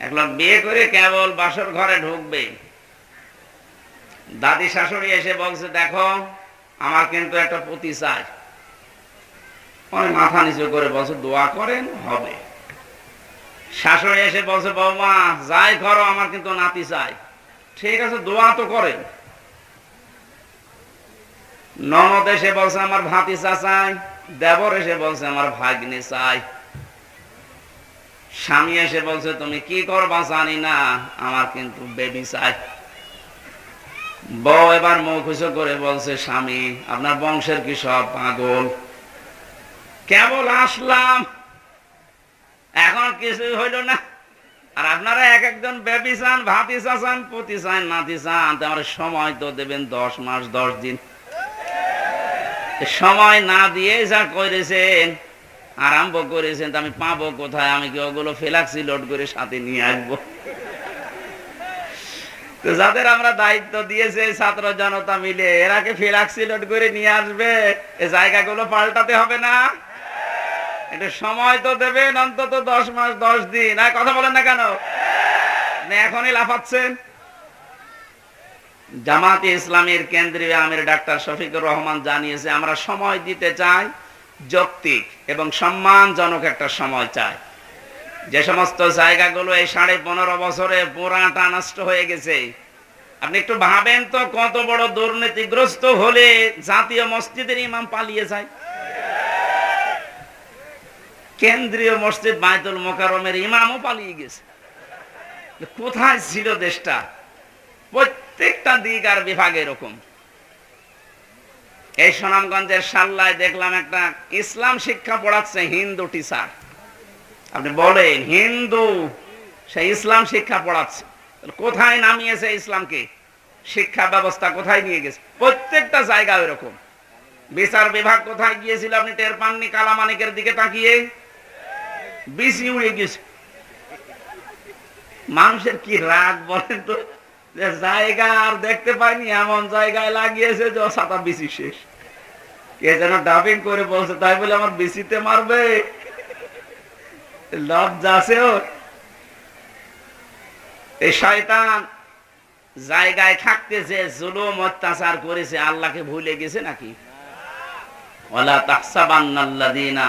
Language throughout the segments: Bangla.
লোক বিয়ে করে কেবল বাসর ঘরে ঢুকবে। দাদি শাশুড়ি এসে বলছে, দেখো, আমার কিন্তু একটা পুঁতি চাই। মাথা নিচু করে বলছে, দোয়া করেন, হবে। শাশুড়ি এসে বলছে, বৌমা, যাই করো, আমার কিন্তু নাতি চাই। ঠিক আছে, দোয়া তো করেন। ননদ এসে বলছে, আমার ভাতিসা চাই দেবর এসে বলছে, আমার ভাগ্নে চাই। স্বামী এসে বলছে, তুমি কি করবা জানি না, আমার কিন্তু বেবি চাই। বউ এবার মুখ উঁচু করে বলছে, স্বামী, আপনার বংশের কি সব পাগল? কেবল আসলাম। এখন কিছু হইল না। আর আপনারা এক একজন বেবি চান, ভাতি চান, পতি চান, নাতি চান, তো আমার সময় তো দেবেন দশ মাস, দশ দিন। সময় না দিয়ে যা করেছেন আরম্ভ করেছেন আমি পাবো কোথায়? আমি কি ওগুলো ফেলাক্সি লোড করে সাথে নিয়ে আসব? তো যাদের আমরা দায়িত্ব দিয়েছে ছাত্র জনতা মিলে এরাকে ফেলাক্সি লোড করে নিয়ে আসবে? এ জায়গাগুলো পাল্টাতে হবে না? একটু সময় তো দেবেন, অন্তত দশ মাস, দশ দিন। আর কথা বলেন না কেন? এখনই লাফাচ্ছেন। জামাতে ইসলামের কেন্দ্রীয় আমির ডাক্তার শফিকুর রহমান জানিয়েছে, আমরা সময় দিতে চাই যৌক্তিক এবং সম্মানজনক একটা সময় চাই যে সমস্ত জায়গাগুলো এই সাড়ে পনেরো বছরে পুরাটা নষ্ট হয়ে গেছে। আপনি একটু ভাবেন তো, কত বড় দুর্নীতিগ্রস্ত হলে জাতীয় মসজিদের ইমাম পালিয়ে যায়। কেন্দ্রীয় মসজিদ বায়তুল মোকারমের ইমামও পালিয়ে গেছে। কোথায় ছিল দেশটা? প্রত্যেকটা দিক আর বিভাগ এরকম। এই সুনামগঞ্জের সাল্লায় দেখলাম একটা ইসলাম শিক্ষা পড়াচ্ছে হিন্দু টিচার আপনি বলেন, হিন্দু, সে ইসলাম শিক্ষা পড়াচ্ছে। কোথায় নামিয়েছে ইসলামকে? শিক্ষা ব্যবস্থা কোথায় নিয়ে গেছে? প্রত্যেকটা জায়গা এরকম বিচার বিভাগ কোথায় গিয়েছিল আপনি টের পাননি? কালামানিকের দিকে তাকিয়ে। বিসি উড়ে গেছে মানুষের কি রাগ বলেন তো? যে জায়গা আর দেখতে পাইনি, এমন জায়গায় লাগিয়েছে যে সাতা বিসি শেষ। কে যেন ডাবিং করে বলছে, তাই বলে আমার বিসিতে মারবে। এই শয়তান জায়গায় থাকতে যে জুলুম অত্যাচার করেছে, আল্লাহকে ভুলে গেছে নাকি? ওলা তাহসাবান্নাল্লাযীনা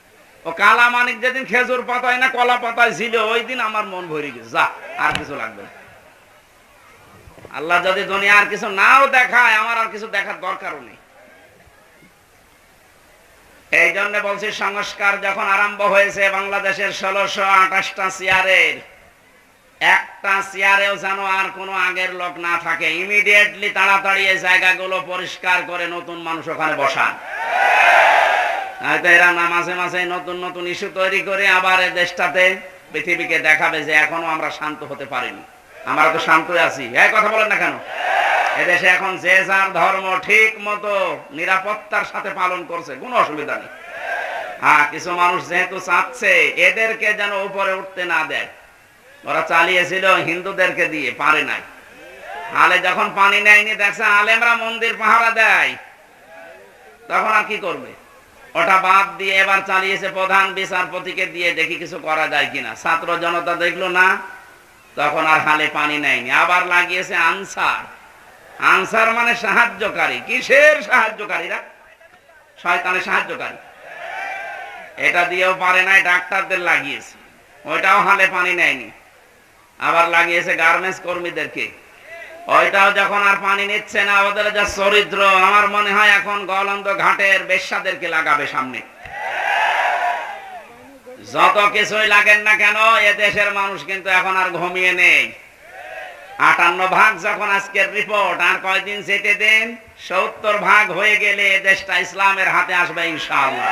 ও কালা মানিক যেদিন খেজুর পাতায় না কলা পাতায় ছিল, ওই দিন আমার মন ভরে গেছে। যা, আর কিছু লাগবে না। আল্লাহ যদি দুনিয়া আর কিছু নাও দেখায়, আমার আর কিছু দেখার দরকারও নেই। এই জন্য বলছি, সংস্কার যখন আরম্ভ হয়েছে বাংলাদেশের ষোলোশো আঠাশটা চেয়ারের একটা চেয়ারেও যেন আর কোনো আগের লোক না থাকে। ইমিডিয়েটলি তাড়াতাড়ি এই জায়গাগুলো পরিষ্কার করে নতুন মানুষ ওখানে বসান। এরা না মাঝে মাঝে নতুন নতুন ইস্যু তৈরি করে আবার দেশটাতে, পৃথিবীকে দেখাবে যে এখনও আমরা শান্ত হতে পারিনি। আমরা তো শান্ত আছি। এই কথা বলেন না কেন? এদেশে এখন যে যার ধর্ম ঠিক মতো নিরাপত্তার সাথে পালন করছে, কোনো অসুবিধা নেই। হ্যাঁ কিছু মানুষ যেহেতু চাচ্ছে, এদেরকে যেন উপরে উঠতে না দেয়। ওরা চালিয়েছিল হিন্দুদেরকে দিয়ে, পারে নাই। আলে যখন পানি নেয়নি, দেখছে আলেমরা মন্দির পাহারা দেয়। তখন আর কি করবে? ওটা বাদ দিয়ে এবার চালিয়েছে প্রধান বিচারপতিকে দিয়ে দেখি কিছু করা যায় কিনা। ছাত্র জনতা দেখল না, তখন আর হালে পানি নেয়নি। আবার লাগিয়েছে আনসার। আনসার মানে সাহায্যকারী। কিসের সাহায্যকারীরা? শয়তানের সাহায্যকারী। এটা দিয়েও পারে নাই, ডাক্তারদের লাগিয়েছে। ওইটাও হালে পানি নেয়নি। আবার লাগিয়েছে গার্মেন্টস কর্মীদেরকে। ওইটাও যখন আর পানি নিচ্ছে না, ওদের যা চরিত্র, আমার মনে হয় এখন গলন্দ ঘাটের লাগাবে সামনে। যত কিছুই লাগেন না কেন এ দেশের মানুষ কিন্তু এখন আর ঘুমিয়ে নেই। আটান্ন ভাগ যখন আজকের রিপোর্ট, আর কয়দিন যেতে দেন, সত্তর ভাগ হয়ে গেলে এ দেশটা ইসলামের হাতে আসবে ইনশাআল্লাহ।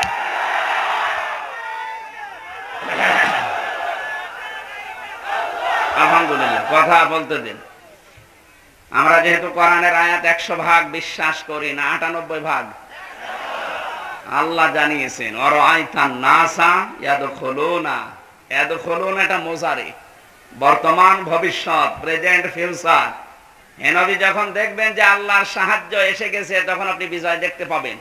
আলহামদুলিল্লাহ, কথা বলতে দিন। আমরা যেহেতু কোরআনের আয়াত একশো ভাগ বিশ্বাস করি না, আটানব্বই ভাগ। আল্লাহ জানিয়েছেন অর আয়তান নাসা ইয়াদ খোলো না এত খোলো না এটা মোজারে। বর্তমান, ভবিষ্যৎ, প্রেজেন্ট, ফিউচার। হেনবি যখন দেখবেন যে আল্লাহর সাহায্য এসে গেছে, তখন আপনি বিজয় দেখতে পাবেন।